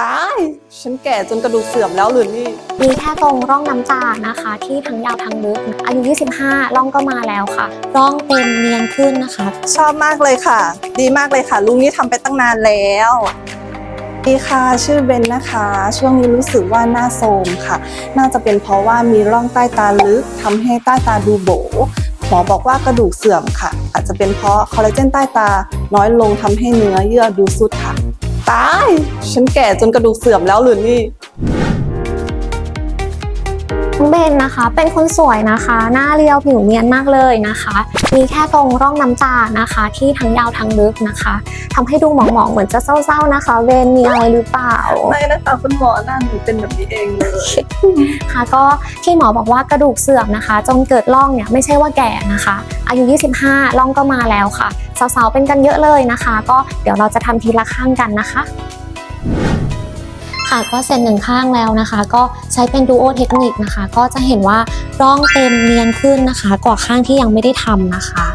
ตาย ฉันแก่จนกระดูกเสื่อมแล้วหรือนี่ มีแค่ตรงร่องน้ำตานะคะ ที่ทั้งยาวทั้งลึกอายุ 25 ร่องก็มาแล้วค่ะ ร่องเต็มเนียนขึ้นนะคะ ชอบมากเลยค่ะ ดีมากเลยค่ะ ลุงนี้ทำไปตั้งนานแล้วดีค่ะชื่อเบนนะคะ ช่วงนี้รู้สึกว่าหน้าโทรมค่ะ น่าจะเป็นเพราะว่ามีร่องใต้ตาลึกทำให้ใต้ตาดูโบหมอบอกว่ากระดูกเสื่อมค่ะ อาจจะเป็นเพราะคอลลาเจนใต้ตาน้อยลงทำให้เนื้อเยื่อดูสุดค่ะ ตาย ฉันแก่จนกระดูกเสื่อมแล้วหรือนี่ องเบนนะคะ เป็นคนสวยนะคะ หน้าเรียวผิวเนียนมากเลยนะคะ มีแค่ตรงร่องน้ำตานะคะ ที่ทั้งยาวทั้งลึกนะคะทำให้ดูหมองๆเหมือนจะเศร้าๆนะคะ เบนมีอะไรหรือเปล่าไม่นะคะคุณหมอหน้าหนูเป็นแบบนี้เองเลยค่ะก็ที่หมอบอกว่ากระดูกเสื่อมนะคะ จนเกิดร่องเนี่ยไม่ใช่ว่าแก่นะคะ อายุ 25ร่องก็มาแล้วค่ะสาวๆเป็นกันเยอะเลยนะคะ ก็เดี๋ยวเราจะทำทีละข้างกันนะคะ ค่ะก็เสร็จหนึ่งข้างแล้วนะคะ ก็ใช้เป็นดูโอเทคนิคนะคะ ก็จะเห็นว่าร่องเต็มเนียนขึ้นนะคะ กว่าข้างที่ยังไม่ได้ทำนะคะ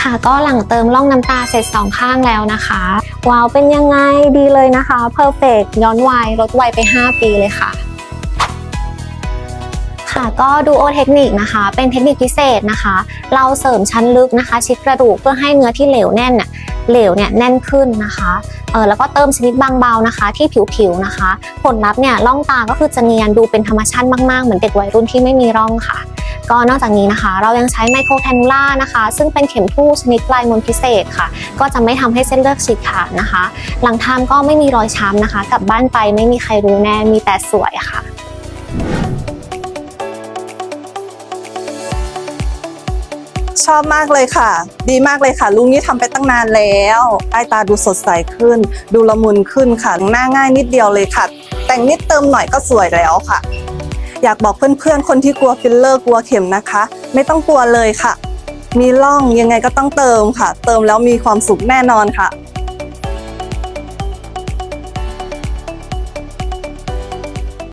ค่ะก็หลังเติมร่องน้ำตาเสร็จสองข้างแล้วนะคะว้าวเป็นยังไงดีเลยนะคะเพอร์เฟกย้อนวัยลดวัยไป 5 ปีเลยค่ะ ค่ะก็ดูโอเทคนิคนะคะ เป็นเทคนิคพิเศษนะคะ เราเสริมชั้นลึกนะคะ ชิดกระดูกเพื่อให้เนื้อที่เหลวแน่นน่ะ เหลวเนี่ยแน่นขึ้นนะคะเออแล้วก็เติมชนิดบางเบานะคะ ที่ผิวๆนะคะ ผลลัพธ์เนี่ยร่องตาก็คือจะเนียนดูเป็นธรรมชาติมากๆ เหมือนเด็กวัยรุ่นที่ไม่มีร่องค่ะ ก็นอกจากนี้นะคะ เรายังใช้ไมโครแคนูล่านะคะ ซึ่งเป็นเข็มทู่ชนิดปลายมนพิเศษค่ะ ก็จะไม่ทำให้เส้นเลือดฉีกขาดนะคะ หลังทำก็ไม่มีรอยช้ำนะคะกลับบ้านไปไม่มีใครรู้แน่มีแต่สวยค่ะ ชอบมากเลยค่ะ ดีมากเลยค่ะลุงนี้ทำไปตั้งนานแล้วใต้ตาดูสดใสขึ้น ดูละมุนขึ้นค่ะหน้าง่ายนิดเดียวเลยค่ะ แต่งนิดเติมหน่อยก็สวยแล้วค่ะ อยากบอกเพื่อนๆ คนที่กลัวฟิลเลอร์กลัวเข็มนะคะ ไม่ต้องกลัวเลยค่ะ มีร่องยังไงก็ต้องเติมค่ะ เติมแล้วมีความสุขแน่นอนค่ะ